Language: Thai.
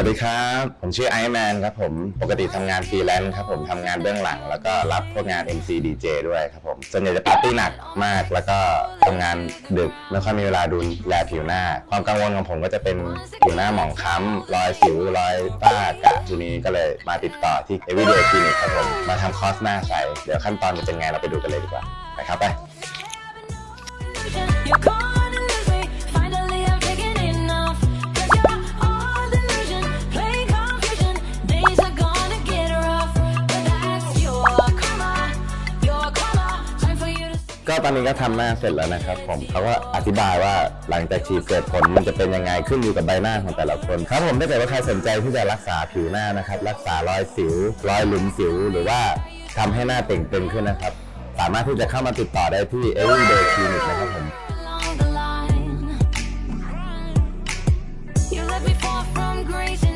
วัสดีครับ ผมชื่อไอแมนครับผม ปกติทำงานฟรีแลนซ์ครับผมทำงานเบื้องหลัง แล้วก็รับพวกงาน MC DJ ด้วยครับผม ส่วนใหญ่จะปาร์ตี้หนักมาก แล้วก็ทำงานดึก ไม่ค่อยมีเวลาดูแลผิวหน้า ความกังวลของผมก็จะเป็นผิวหน้าหมองคล้ำรอยสิวรอยฝ้ากระทีนี้ก็เลยมาติดต่อที่ Everyday Clinic ครับผม มาทำคอร์สหน้าใส เดี๋ยวขั้นตอนจะเป็นไงเราไปดูกันเลยดีกว่า ไปครับไป ก็ตอนนี้ก็ทำหน้าเสร็จแล้วนะครับ ผมเขาก็อธิบายว่าหลังจากฉีดเสร็จผลมันจะเป็นยังไงขึ้นอยู่กับใบหน้าของแต่ละคนครับผมถ้าเกิดว่าใครสนใจที่จะรักษาผิวหน้านะครับ รักษารอยสิว รอยหลุมสิว หรือว่าทำให้หน้าเต่งตึงขึ้นนะครับ สามารถที่จะเข้ามาติดต่อได้ที่ Everyday Clinic นะครับผม You let me far from grace